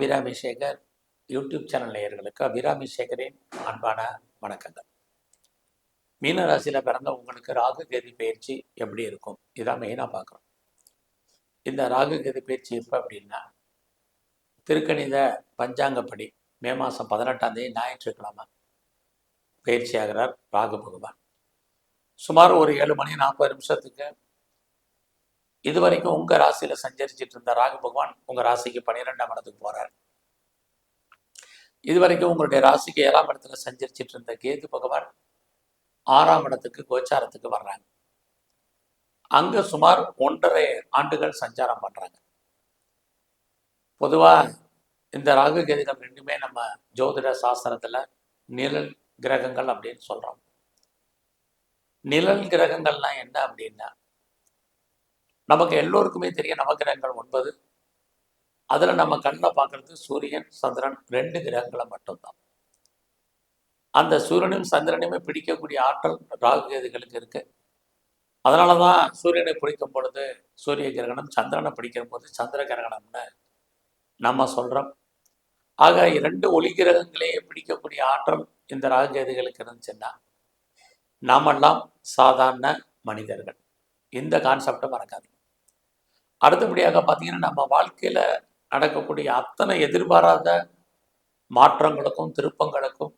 Abirami Sekar YouTube channel நேயர்களுக்கு அபிராமி சேகரின் அன்பான வணக்கங்கள். மீன ராசியில் பிறந்த உங்களுக்கு ராகு கதி பயிற்சி எப்படி இருக்கும்? இதான் மெயினாக பார்க்குறோம். இந்த ராகு கதி பயிற்சி எப்போ அப்படின்னா திருக்கணித பஞ்சாங்கப்படி மே மாதம் பதினெட்டாம் தேதி ஞாயிற்றுக்கிழமை பயிற்சியாகிறார் ராகு பகவான். சுமார் ஒரு ஏழு மணி நாற்பது நிமிஷத்துக்கு இது வரைக்கும் உங்க ராசியில சஞ்சரிச்சிட்டு இருந்த ராகு பகவான் உங்க ராசிக்கு பன்னிரெண்டாம் இடத்துக்கு போறார். இது வரைக்கும் உங்களுடைய ராசிக்கு ஏழாம் இடத்துல சஞ்சரிச்சிட்டு இருந்த கேது பகவான் ஆறாம் இடத்துக்கு கோச்சாரத்துக்கு வர்றாங்க. அங்க சுமார் ஒன்றரை ஆண்டுகள் சஞ்சாரம் பண்றாங்க. பொதுவா இந்த ராகு கேதுகள் ரெண்டுமே நம்ம ஜோதிட சாஸ்திரத்துல நிழல் கிரகங்கள் அப்படின்னு சொல்றோம். நிழல் கிரகங்கள்லாம் என்ன அப்படின்னா நமக்கு எல்லோருக்குமே தெரியும் நவகிரகங்கள் ஒன்பது. அதில் நம்ம கண்ணில் பார்க்கறது சூரியன் சந்திரன் ரெண்டு கிரகங்களை மட்டும்தான். அந்த சூரியனையும் சந்திரனையுமே பிடிக்கக்கூடிய ஆற்றல் ராகு கேதுகளுக்கு இருக்கு. அதனால தான் சூரியனை பிடிக்கும் பொழுது சூரிய கிரகணம் சந்திரனை பிடிக்கும் போது சந்திர கிரகணம்னு நம்ம சொல்கிறோம் ஆக இரண்டு ஒளி கிரகங்களையே பிடிக்கக்கூடிய ஆற்றல் இந்த ராகு கேதுகளுக்கு இருந்துச்சுன்னா நாமெல்லாம் சாதாரண மனிதர்கள். இந்த கான்செப்டை மறக்காது அடுத்தபடியாக பார்த்தீங்கன்னா நம்ம வாழ்க்கையில் நடக்கக்கூடிய அத்தனை எதிர்பாராத மாற்றங்களுக்கும் திருப்பங்களுக்கும்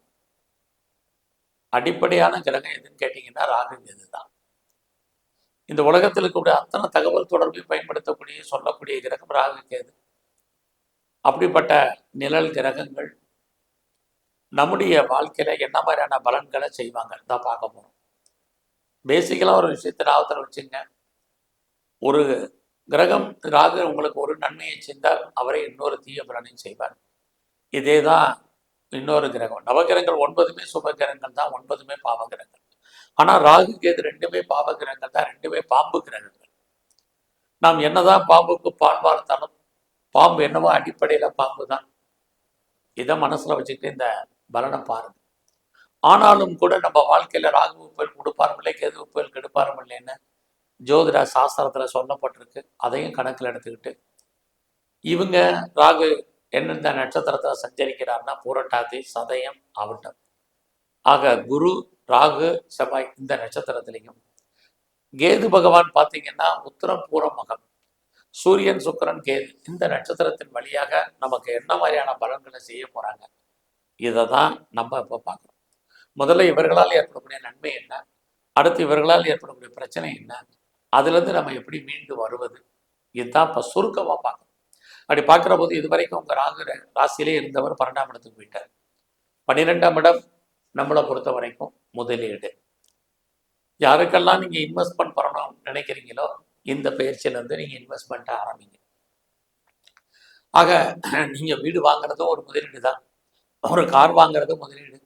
அடிப்படையான கிரகம் எதுன்னு கேட்டிங்கன்னா ராகு கேது தான். இந்த உலகத்தில் இருக்கக்கூடிய அத்தனை தகவல் தொடர்பை பயன்படுத்தக்கூடிய சொல்லக்கூடிய கிரகம் ராகு கேது. அப்படிப்பட்ட நிழல் கிரகங்கள் நம்முடைய வாழ்க்கையில் என்ன மாதிரியான பலன்களை செய்வாங்க? தான் பார்க்க போகிறோம் பேசிக்கலாக ஒரு விஷயத்தை ஞாபகத்தில் வச்சுங்க. ஒரு கிரகம் ராகு உங்களுக்கு ஒரு நன்மையை செய்தால் அவரை இன்னொரு தீய பலனையும் செய்வார். இதே தான் இன்னொரு கிரகம். நவகிரகங்கள் ஒன்பதுமே சுப கிரகங்கள் தான் ஒன்பதுமே பாவகிரகங்கள். ஆனால் ராகு கேது ரெண்டுமே பாவ கிரகங்கள் தான் ரெண்டுமே பாம்பு கிரகங்கள். நாம் என்னதான் பாம்புக்கு பால் வார்த்தாலும் பாம்பு என்னவோ அடிப்படையில் பாம்பு தான். இதை மனசுல வச்சுக்கிட்டு இந்த பலனை பாருங்க. ஆனாலும் கூட நம்ம வாழ்க்கையில ராகு உப்பல் கொடுப்பாருமில்லை கேது உப்பல் கெடுப்பாருமில்லைன்னு ஜோதிட சாஸ்திரத்தில் சொல்லப்பட்டிருக்கு. அதையும் கணக்கில் எடுத்துக்கிட்டு இவங்க ராகு எந்தெந்த நட்சத்திரத்தில் சஞ்சரிக்கிறார்னா பூரட்டாதி சதயம் அவட்டம். ஆக குரு ராகு செவ்வாய் இந்த நட்சத்திரத்திலையும் கேது பகவான் பார்த்தீங்கன்னா உத்தரம் பூர மகம். சூரியன் சுக்கிரன் கேது இந்த நட்சத்திரத்தின் வழியாக நமக்கு என்ன மாதிரியான பலன்களை செய்ய போகிறாங்க இதை தான் நம்ம இப்போ பார்க்குறோம் முதல்ல இவர்களால் ஏற்படக்கூடிய நன்மை என்ன? அடுத்து இவர்களால் ஏற்படக்கூடிய பிரச்சனை என்ன? அதுலேருந்து நம்ம எப்படி மீண்டு வருவது? இதுதான் இப்போ சுருக்கமாக பார்க்கணும். அப்படி பார்க்குற போது இது வரைக்கும் உங்கள் ராகு ராசியிலே இருந்தவர் பன்னெண்டாம் இடத்துக்கு போயிட்டார். பன்னிரெண்டாம் இடம் நம்மளை பொறுத்த வரைக்கும் முதலீடு யாருக்கெல்லாம் நீங்கள் இன்வெஸ்ட்மெண்ட் பண்ணணும் நினைக்கிறீங்களோ இந்த பயிற்சியிலேருந்து நீங்கள் இன்வெஸ்ட்மெண்ட்டை ஆரம்பிங்க. ஆக நீங்கள் வீடு வாங்குறதும் ஒரு முதலீடு தான் ஒரு கார் வாங்குறதும் முதலீடு.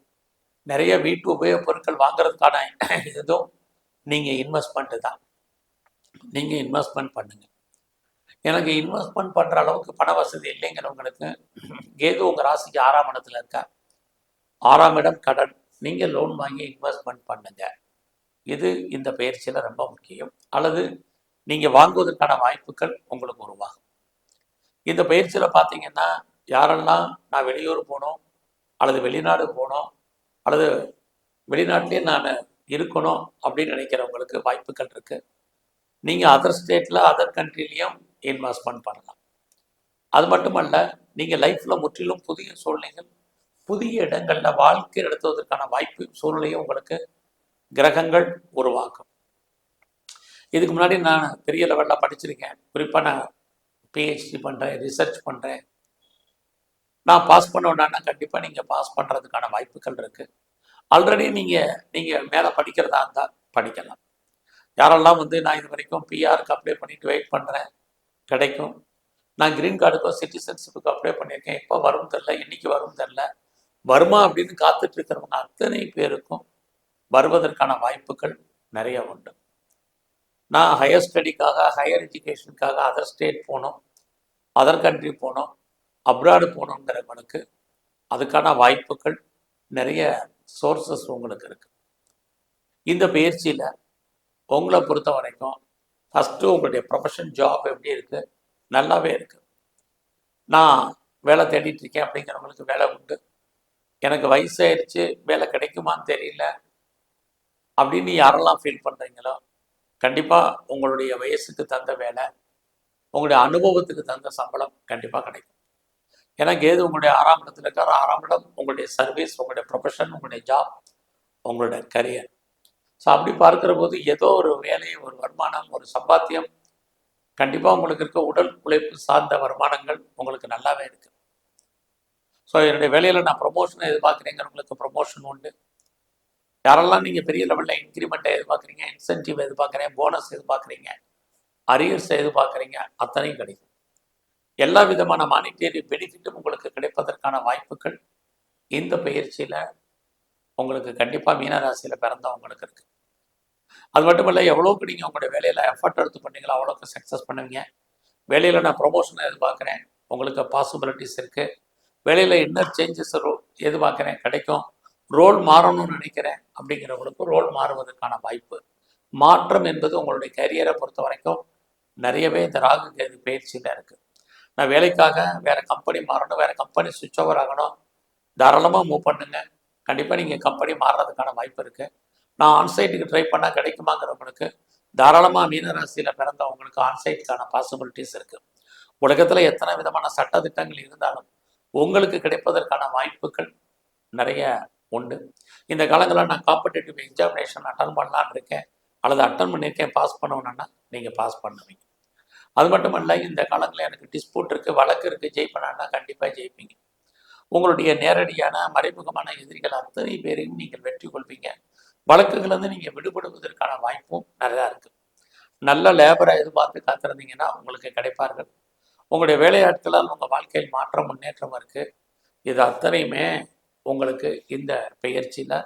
நிறைய வீட்டு உபயோகப் பொருட்கள் வாங்குறதுக்கான இதுவும் நீங்கள் இன்வெஸ்ட்மெண்ட்டு தான். நீங்கள் இன்வெஸ்ட்மெண்ட் பண்ணுங்கள் எனக்கு இன்வெஸ்ட்மெண்ட் பண்ணுற அளவுக்கு பண வசதி இல்லைங்கிறவங்களுக்கு கேது உங்கள் ராசிக்கு ஆறாம் இடத்துல இருக்கா? ஆறாம் இடம் கடன். நீங்கள் லோன் வாங்கி இன்வெஸ்ட்மெண்ட் பண்ணுங்கள் இது இந்த பயிற்சியில் ரொம்ப முக்கியம். அல்லது நீங்கள் வாங்குவதற்கான வாய்ப்புகள் உங்களுக்கு உருவாகும். இந்த பயிற்சியில் பார்த்தீங்கன்னா யாரெல்லாம் நான் வெளியூர் போகணும் அல்லது வெளிநாடு போகணும் அல்லது வெளிநாட்டிலே நான் இருக்கணும் அப்படின்னு நினைக்கிறவங்களுக்கு வாய்ப்புகள் இருக்குது நீங்கள் அதர் ஸ்டேட்டில் அதர் கண்ட்ரிலையும் இன்வெஸ்ட்மெண்ட் பண்ணலாம். அது மட்டுமல்ல நீங்கள் லைஃப்பில் முற்றிலும் புதிய சூழ்நிலைகள் புதிய இடங்களில் வாழ்க்கை நடத்துவதற்கான வாய்ப்பு சூழ்நிலையும் உங்களுக்கு கிரகங்கள் உருவாக்கும். இதுக்கு முன்னாடி நான் பெரிய லெவலில் படிச்சிருக்கேன். குறிப்பாக நான் பிஹெச்டி பண்ணுறேன் ரிசர்ச் பண்ணுறேன் நான் பாஸ் பண்ணோன்னா கண்டிப்பாக நீங்கள் பாஸ் பண்ணுறதுக்கான வாய்ப்புகள் இருக்குது ஆல்ரெடி நீங்கள் நீங்கள் மேலே படிக்கிறதா இருந்தால் படிக்கலாம். யாரெல்லாம் வந்து நான் இது வரைக்கும் பிஆருக்கு அப்ளை பண்ணிட்டு வெயிட் பண்ணுறேன் கிடைக்கும். நான் கிரீன் கார்டுக்கோ சிட்டிசன்ஷிப்புக்கு அப்ளை பண்ணியிருக்கேன். எப்போ வரும் தெரில என்னைக்கு வரும் தெரில வருமா அப்படின்னு காத்துட்டு இருக்கிறவங்க அத்தனை பேருக்கும் வருவதற்கான வாய்ப்புகள் நிறைய உண்டு. நான் ஹையர் ஸ்டடிக்காக ஹையர் எஜுகேஷனுக்காக அதர் ஸ்டேட் போகணும் அதர் கண்ட்ரி போகணும் அப்ராடு போகணுங்கிறவங்களுக்கு அதுக்கான வாய்ப்புகள் நிறைய சோர்சஸ் உங்களுக்கு இருக்குது இந்த பயிற்சியில் உங்களை பொறுத்த வரைக்கும் ஃபஸ்ட்டு உங்களுடைய ப்ரொஃபஷன் ஜாப் எப்படி இருக்குது நல்லாவே இருக்குது நான் வேலை தேடிட்டு இருக்கேன் அப்படிங்கிறவங்களுக்கு வேலை உண்டு. எனக்கு வயசாயிருச்சு வேலை கிடைக்குமான்னு தெரியல. அப்படின்னு யாரெல்லாம் ஃபீல் பண்ணுறீங்களோ கண்டிப்பாக உங்களுடைய வயசுக்கு தந்த வேலை உங்களுடைய அனுபவத்துக்கு தந்த சம்பளம் கண்டிப்பாக கிடைக்கும். ஏன்னா கேது உங்களுடைய ஆறாம் இடத்துல இருக்கார். ஆறாம் இடம் உங்களுடைய சர்வீஸ் உங்களுடைய ப்ரொஃபஷன் உங்களுடைய ஜாப் உங்களுடைய கரியர் ஸோ அப்படி பார்க்குற போது ஏதோ ஒரு வேலை ஒரு வருமானம் ஒரு சம்பாத்தியம் கண்டிப்பாக உங்களுக்கு இருக்க உடல் உழைப்பு சார்ந்த வருமானங்கள் உங்களுக்கு நல்லாவே இருக்கு. ஸோ என்னுடைய வேலையில் நான் ப்ரொமோஷன் எதிர்பார்க்குறேங்கிறவங்களுக்கு ப்ரொமோஷன் உண்டு. யாரெல்லாம் நீங்கள் பெரிய லெவலில் இன்க்ரிமெண்ட்டை எதிர்பார்க்குறீங்க இன்சென்டிவ் எதிர்பார்க்குறீங்க போனஸ் எதிர்பார்க்குறீங்க அரியர்ஸ் எதிர்பார்க்குறீங்க அத்தனையும் கிடைக்கும். எல்லா விதமான மானிட்டரி பெனிஃபிட்டும் உங்களுக்கு கிடைப்பதற்கான வாய்ப்புகள் இந்த பயிற்சியில் உங்களுக்கு கண்டிப்பாக மீனராசியில் பிறந்தவங்களுக்கு இருக்கு. அது மட்டும் இல்லை எவ்வளோக்கு நீங்கள் உங்களுடைய வேலையில் எஃபர்ட் எடுத்து பண்ணீங்களோ அவ்வளோக்கு சக்ஸஸ் பண்ணுவீங்க. வேலையில் நான் ப்ரொமோஷனை எதிர்பார்க்குறேன். உங்களுக்கு பாசிபிலிட்டிஸ் இருக்குது வேலையில் இன்னர் சேஞ்சஸ் எதிர்பார்க்குறேன். கிடைக்கும். ரோல் மாறணும்னு நினைக்கிறேன். அப்படிங்கிறவங்களுக்கு ரோல் மாறுவதற்கான வாய்ப்பு. மாற்றம் என்பது உங்களுடைய கரியரை பொறுத்த வரைக்கும் நிறையவே இந்த ராகு கேது பயிற்சியில் இருக்குது நான் வேலைக்காக வேறு கம்பெனி மாறணும் வேறு கம்பெனி சுவிட்ச் ஓவர் ஆகணும். தாராளமாக மூவ் பண்ணுங்கள் கண்டிப்பாக நீங்கள் கம்பெனி மாறுறதுக்கான வாய்ப்பு இருக்குது நான் ஆன்சைட்டுக்கு ட்ரை பண்ணால் கிடைக்குமாங்கிறவங்களுக்கு தாராளமாக மீனராசியில் பிறந்தவங்களுக்கு ஆன்சைட்டுக்கான பாசிபிலிட்டிஸ் இருக்குது உலகத்தில் எத்தனை விதமான சட்ட திட்டங்கள் இருந்தாலும் உங்களுக்கு கிடைப்பதற்கான வாய்ப்புகள் நிறைய உண்டு. இந்த காலங்களில் நான் காம்படேட்டிவ் எக்ஸாமினேஷன் அட்டன் பண்ணலான்னு இருக்கேன். அல்லது அட்டன் பண்ணியிருக்கேன் பாஸ் பண்ணணுன்னா நீங்கள் பாஸ் பண்ணுவீங்க. அது மட்டும் இல்லை இந்த காலங்களில் எனக்கு டிஸ்பியூட் இருக்குது வழக்கு இருக்குது ஜெயிப்பனா கண்டிப்பாக ஜெயிப்பீங்க. உங்களுடைய நேரடியான மறைமுகமான எதிரிகள் அத்தனை பேரையும் நீங்கள் வெற்றி கொள்வீங்க. வழக்குகளிலிருந்து நீங்கள் விடுபடுவதற்கான வாய்ப்பும் நிறையா இருக்குது நல்ல லேபரை எதிர்பார்த்து காத்திருந்தீங்கன்னா உங்களுக்கு கிடைப்பார்கள். உங்களுடைய வேலையாட்களால் உங்கள் வாழ்க்கையில் மாற்றம் முன்னேற்றம் இருக்குது இது அத்தனையுமே உங்களுக்கு இந்த பெயர்ச்சியில்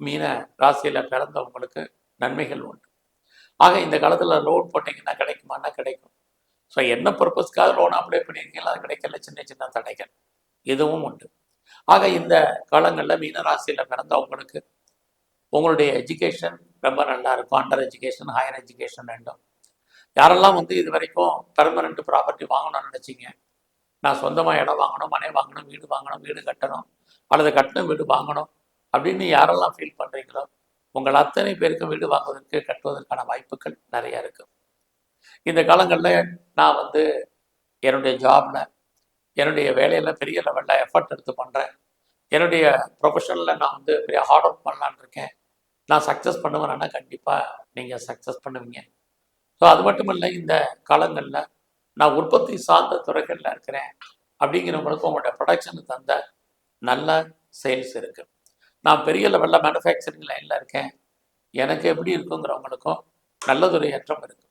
மீன ராசியில் பிறந்தவங்களுக்கு நன்மைகள் உண்டு. ஆக இந்த காலத்தில் லோன் போட்டிங்கன்னா கிடைக்குமானா கிடைக்கும். ஸோ என்ன பர்பஸ்க்காக லோன் அப்ளை பண்ணியிருக்கீங்களோ அது கிடைக்கல. சின்ன சின்ன தடைகள். இதுவும் உண்டு. ஆக இந்த காலங்களில் மீனராசியில் பிறந்தவங்களுக்கு உங்களுடைய எஜுகேஷன் ரொம்ப நல்லா இருக்கும். அண்டர் எஜுகேஷன் ஹையர் எஜுகேஷன் ரெண்டும் யாரெல்லாம் வந்து இது வரைக்கும் பெர்மனண்ட் ப்ராப்பர்ட்டி வாங்கணும்னு நினச்சிங்க நான் சொந்தமாக இடம் வாங்கணும் மனை வாங்கணும் வீடு வாங்கணும் வீடு கட்டணும் அல்லது கட்டணும் வீடு வாங்கணும் அப்படின்னு யாரெல்லாம் ஃபீல் பண்ணுறீங்களோ உங்கள் அத்தனை பேருக்கு வீடு வாங்குவதற்கு கட்டுவதற்கான வாய்ப்புகள் நிறையா இருக்கு. இந்த காலங்களில் நான் வந்து என்னுடைய ஜாபில் என்னுடைய வேலையில் பெரிய லெவலில் எஃபர்ட் எடுத்து பண்ணுறேன் என்னுடைய ப்ரொஃபஷனில் நான் வந்து பெரிய ஹார்ட் ஒர்க் பண்ணலான்னு இருக்கேன். நான் சக்ஸஸ் பண்ணுவேன்னா கண்டிப்பாக நீங்கள் சக்ஸஸ் பண்ணுவீங்க. ஸோ அது மட்டும் இல்லை இந்த காலங்களில் நான் உற்பத்தி சார்ந்த துறைகளில் இருக்கிறேன் அப்படிங்கிறவங்களுக்கு உங்களுடைய ப்ரொடக்ஷனுக்கு தந்த நல்ல சேல்ஸ் இருக்குது நான் பெரிய லெவலில் மேனுஃபேக்சரிங் லைனில் இருக்கேன். எனக்கு எப்படி இருக்குங்கிறவங்களுக்கும் நல்லதொரு ஏற்றம் இருக்குது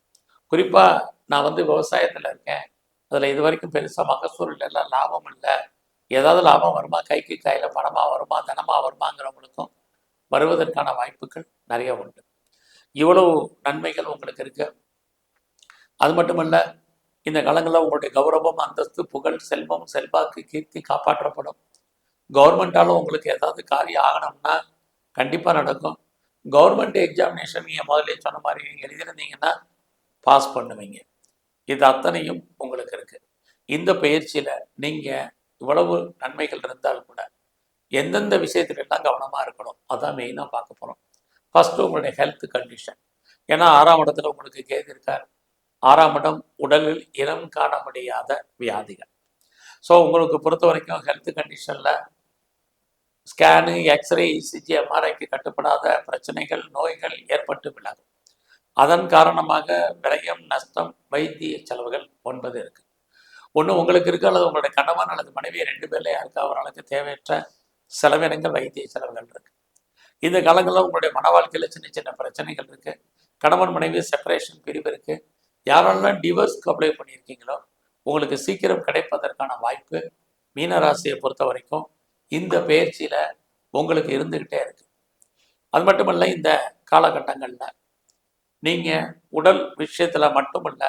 குறிப்பாக நான் வந்து விவசாயத்தில் இருக்கேன். அதில் இது வரைக்கும் பெருசாக மகசூல் இல்லை லாபம் இல்லை. ஏதாவது லாபம் வருமா? கைக்கு கையில் பணமாக வருமா? தனமாக வருமாங்கிறவங்களுக்கும் வருவதற்கான வாய்ப்புகள் நிறைய உண்டு. இவ்வளவு நன்மைகள் உங்களுக்கு இருக்கு. அது மட்டுமல்ல இந்த காலங்களில் உங்களுடைய கௌரவம் அந்தஸ்து புகழ் செல்வம் செல்வாக்கு கீர்த்தி காப்பாற்றப்படும். கவர்மெண்ட்டாலும் உங்களுக்கு ஏதாவது காரியம் ஆகணும்னா கண்டிப்பாக நடக்கும். கவர்மெண்ட் எக்ஸாமினேஷன் நீங்கள் முதல்ல சொன்ன மாதிரி நீங்கள் எழுதியிருந்தீங்கன்னா பாஸ் பண்ணுவீங்க. இது அத்தனையும் உங்களுக்கு இருக்கு. இந்த பயிற்சியில நீங்க இவ்வளவு நன்மைகள் இருந்தால் கூட எந்தெந்த விஷயத்துல எல்லாம் கவனமா இருக்கணும் அதான் மெயினாக பார்க்க போறோம். ஃபர்ஸ்ட் உங்களுடைய ஹெல்த் கண்டிஷன் ஏன்னா ஆறாம் இடத்துல உங்களுக்கு கேது இருக்கார். ஆறாம் இடம் உடலில் இனம் காண முடியாத வியாதிகள். ஸோ உங்களுக்கு பொறுத்த வரைக்கும் ஹெல்த் கண்டிஷனில் ஸ்கேனு எக்ஸ்ரே இசிஜி எம்ஆர்ஐக்கு கட்டுப்படாத பிரச்சனைகள் நோய்கள் ஏற்பட்டு விலகும். அதன் காரணமாக விரயம் நஷ்டம் வைத்திய செலவுகள் ஒன்பது இருக்கு. ஒன்று உங்களுக்கு இருக்கு அல்லது உங்களுடைய கணவன் அல்லது மனைவி ரெண்டு பேர்ல யாருக்கா அவர்களுக்கு தேவையற்ற செலவினங்கள் வைத்திய செலவுகள் இருக்கு. இந்த காலங்களில் உங்களுடைய மன வாழ்க்கையில் சின்ன சின்ன பிரச்சனைகள் இருக்கு. கணவன் மனைவி செப்பரேஷன் பிரிவு இருக்கு. யாரெல்லாம் டிவோர்ஸ்க்கு அப்ளை பண்ணியிருக்கீங்களோ உங்களுக்கு சீக்கிரம் கிடைப்பதற்கான வாய்ப்பு மீனராசியை பொறுத்த வரைக்கும் இந்த பயிற்சியில் உங்களுக்கு இருந்துக்கிட்டே இருக்கு. அது மட்டுமல்ல இந்த காலகட்டங்களில் நீங்கள் உடல் விஷயத்தில் மட்டுமல்ல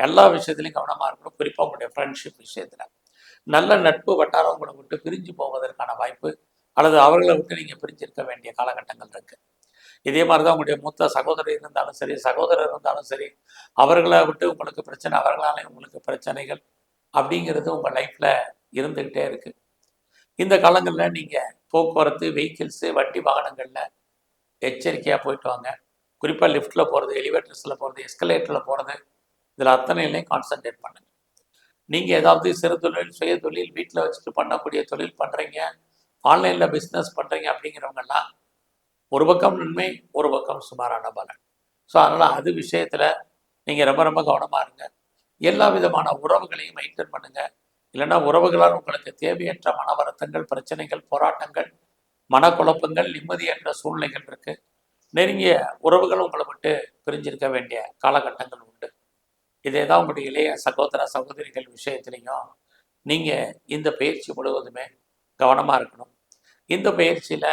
எல்லா விஷயத்துலையும் கவனமாக இருக்கணும். குறிப்பாக உங்களுடைய ஃப்ரெண்ட்ஷிப் விஷயத்தில். நல்ல நட்பு வட்டாரம் உங்களை விட்டு பிரிஞ்சு போவதற்கான வாய்ப்பு அல்லது அவர்களை விட்டு நீங்கள் பிரிஞ்சிருக்க வேண்டிய காலகட்டங்கள் இருக்குது இதே மாதிரி தான் உங்களுடைய மூத்த சகோதரர் இருந்தாலும் சரி சகோதரர் இருந்தாலும் சரி அவர்களை விட்டு உங்களுக்கு பிரச்சனை அவர்களாலே உங்களுக்கு பிரச்சனைகள் அப்படிங்கிறது உங்கள் லைஃப்பில் இருந்துக்கிட்டே இருக்குது இந்த காலங்களில் நீங்கள் போக்குவரத்து வெஹிக்கிள்ஸு வண்டி வாகனங்களில் எச்சரிக்கையாக போயிட்டு வாங்க. குறிப்பாக லிஃப்ட்டில் போகிறது எலிவேட்டர்ஸில் போகிறது எஸ்கலேட்டரில் போகிறது இதில் அத்தனையிலையும் கான்சன்ட்ரேட் பண்ணுங்கள் நீங்கள் ஏதாவது சிறு தொழில் சுய தொழில் வீட்டில் வச்சுட்டு பண்ணக்கூடிய தொழில் பண்ணுறீங்க ஆன்லைனில் பிஸ்னஸ் பண்ணுறீங்க அப்படிங்கிறவங்கெல்லாம் ஒரு பக்கம் நன்மை ஒரு பக்கம் சுமாரான பலன். ஸோ அதனால் அது விஷயத்தில் நீங்கள் ரொம்ப ரொம்ப கவனமாக இருங்க. எல்லா விதமான உறவுகளையும் மெயின்டைன் பண்ணுங்கள் இல்லைன்னா உறவுகளால் உங்களுக்கு தேவையற்ற மன வருத்தங்கள் பிரச்சனைகள் போராட்டங்கள் மனக்குழப்பங்கள் நிம்மதியற்ற சூழ்நிலைகள் இருக்குது நெருங்கிய உறவுகள் உங்களை விட்டு பிரிஞ்சிருக்க வேண்டிய காலகட்டங்கள் உண்டு. இதே தான் உங்களுடைய இளைய சகோதர சகோதரிகள் விஷயத்துலையும் நீங்கள் இந்த பயிற்சி முழுவதுமே கவனமாக இருக்கணும். இந்த பயிற்சியில்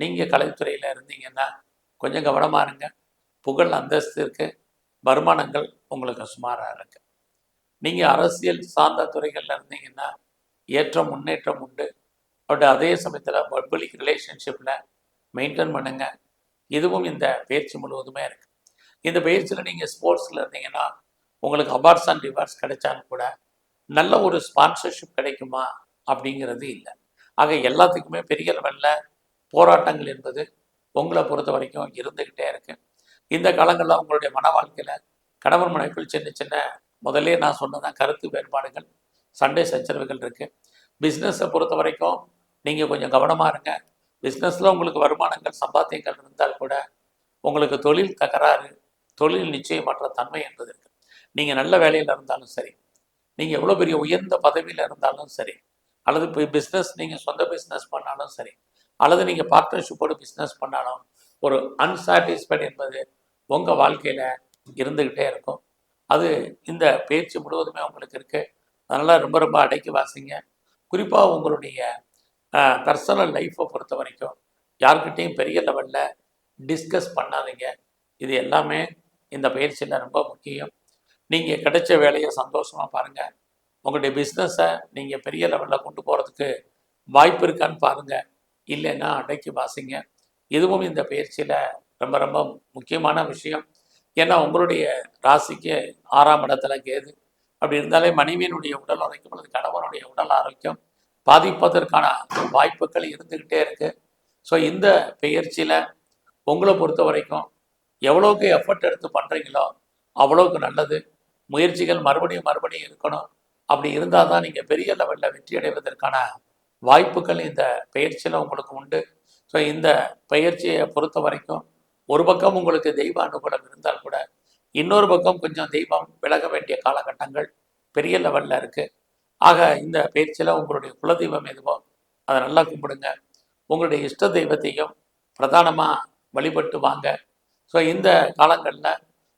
நீங்கள் கலைத்துறையில் இருந்தீங்கன்னா கொஞ்சம் கவனமாக இருங்க. புகழ் அந்தஸ்து இருக்குது வருமானங்கள் உங்களுக்கு சுமாராக இருக்கு. நீங்கள் அரசியல் சார்ந்த துறைகளில் இருந்தீங்கன்னா ஏற்றம் முன்னேற்றம் உண்டு. பட் அதே சமயத்தில் பப்ளிக் ரிலேஷன்ஷிப்பில் மெயின்டைன் பண்ணுங்கள் இதுவும் இந்த பயிற்சி முழுவதுமே இருக்கு. இந்த பயிற்சியில் நீங்கள் ஸ்போர்ட்ஸில் இருந்தீங்கன்னா உங்களுக்கு அவார்ட்ஸ் அண்ட் ரிவார்ட்ஸ் கிடைச்சாலும் கூட நல்ல ஒரு ஸ்பான்சர்ஷிப் கிடைக்குமா அப்படிங்கிறது இல்லை. ஆக எல்லாத்துக்குமே பெரிய லெவலில் போராட்டங்கள் என்பது உங்களை பொறுத்த வரைக்கும் இருந்துக்கிட்டே இருக்கு. இந்த காலங்களில் உங்களுடைய மன வாழ்க்கையில் கணவன் மனைவிக்குள் சின்ன சின்ன முதல்ல நான் சொன்னதான் கருத்து வேறுபாடுகள் சண்டை சச்சரவுகள் இருக்குது பிஸ்னஸை பொறுத்த வரைக்கும் நீங்கள் கொஞ்சம் கவனமாக இருங்க. பிஸ்னஸில் உங்களுக்கு வருமானங்கள் சம்பாத்தியங்கள் இருந்தால் கூட உங்களுக்கு தொழில் தகராறு தொழில் நிச்சயமற்ற தன்மை என்பது இருக்குது நீங்கள் நல்ல வேலையில் இருந்தாலும் சரி நீங்கள் எவ்வளோ பெரிய உயர்ந்த பதவியில் இருந்தாலும் சரி அல்லது இப்போ பிஸ்னஸ் நீங்கள் சொந்த பிஸ்னஸ் பண்ணாலும் சரி அல்லது நீங்கள் பார்ட்னர்ஷிப்போடு பிஸ்னஸ் பண்ணாலும் ஒரு அன்சாட்டிஸ்ஃபைட் என்பது உங்கள் வாழ்க்கையில் இருந்துக்கிட்டே இருக்கும். அது இந்த பேச்சு முழுவதுமே உங்களுக்கு இருக்குது அதனால் ரொம்ப ரொம்ப அடக்கி வாசிங்க. குறிப்பாக உங்களுடைய பர்சனல் லைஃப்பை பொறுத்த வரைக்கும் யார்கிட்டையும் பெரிய லெவலில் டிஸ்கஸ் பண்ணாதீங்க. இது எல்லாமே இந்த பயிற்சியில் ரொம்ப முக்கியம். நீங்கள் கிடைச்ச வேலையை சந்தோஷமாக பாருங்கள் உங்களுடைய பிஸ்னஸை நீங்கள் பெரிய லெவலில் கொண்டு போகிறதுக்கு வாய்ப்பு இருக்கான்னு பாருங்கள் இல்லைன்னா அடைக்கி வாசிங்க. இதுவும் இந்த பயிற்சியில் ரொம்ப ரொம்ப முக்கியமான விஷயம். ஏன்னா உங்களுடைய ராசிக்கு ஆறாம் இடத்துல கேது. அப்படி இருந்தாலே மனைவியினுடைய உடல் ஆரோக்கியம் அல்லது கணவனுடைய உடல் ஆரோக்கியம் பாதிப்பதற்கான வாய்ப்புகள் இருந்துக்கிட்டே இருக்கு. ஸோ இந்த பெயர்ச்சியில் உங்களை பொறுத்த வரைக்கும் எவ்வளோக்கு எஃபர்ட் எடுத்து பண்ணுறீங்களோ அவ்வளோக்கு நல்லது. முயற்சிகள் மறுபடியும் மறுபடியும் இருக்கணும். அப்படி இருந்தால் தான் நீங்கள் பெரிய லெவலில் வெற்றி அடைவதற்கான வாய்ப்புகள் இந்த பயிற்சியில் உங்களுக்கு உண்டு. ஸோ இந்த பயிற்சியை பொறுத்த வரைக்கும் ஒரு பக்கம் உங்களுக்கு தெய்வ அனுகூலம் இருந்தால் கூட இன்னொரு பக்கம் கொஞ்சம் தெய்வம் விலக வேண்டிய காலகட்டங்கள் பெரிய லெவலில் இருக்குது ஆக இந்த பயிற்சியில் உங்களுடைய குலதெய்வம் எதுவோ அதை நல்லா கும்பிடுங்க. உங்களுடைய இஷ்ட தெய்வத்தையும் பிரதானமாக வழிபட்டு வாங்க. ஸோ இந்த காலங்களில்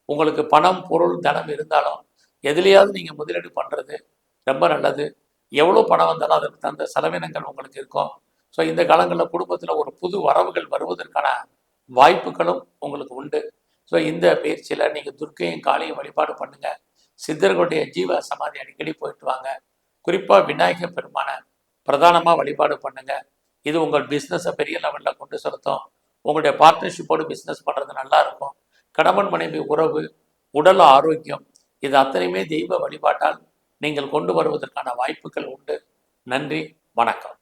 உங்களுக்கு பணம் பொருள் தனம் இருந்தாலும் எதுலேயாவது நீங்கள் முதலீடு பண்ணுறது ரொம்ப நல்லது. எவ்வளோ பணம் வந்தாலும் அதற்கு தகுந்த செலவினங்கள் உங்களுக்கு இருக்கும். ஸோ இந்த காலங்களில் குடும்பத்தில் ஒரு புது வரவுகள் வருவதற்கான வாய்ப்புகளும் உங்களுக்கு உண்டு. ஸோ இந்த பயிற்சியில் நீங்கள் துர்க்கையும் காளையும் வழிபாடு பண்ணுங்கள் சித்தர்களுடைய ஜீவ சமாதி அடிக்கடி போயிட்டு வாங்க. குறிப்பாக விநாயகர் பெருமானை பிரதானமாக வழிபாடு பண்ணுங்க. இது உங்கள் பிஸ்னஸை பெரிய லெவலில் கொண்டு செலுத்தும். உங்களுடைய பார்ட்னர்ஷிப்போடு பிஸ்னஸ் பண்ணுறது நல்லா இருக்கும். கணவன் மனைவி உறவு உடல் ஆரோக்கியம் இது அத்தனையுமே தெய்வ வழிபாட்டால் நீங்கள் கொண்டு வருவதற்கான வாய்ப்புகள் உண்டு. நன்றி வணக்கம்.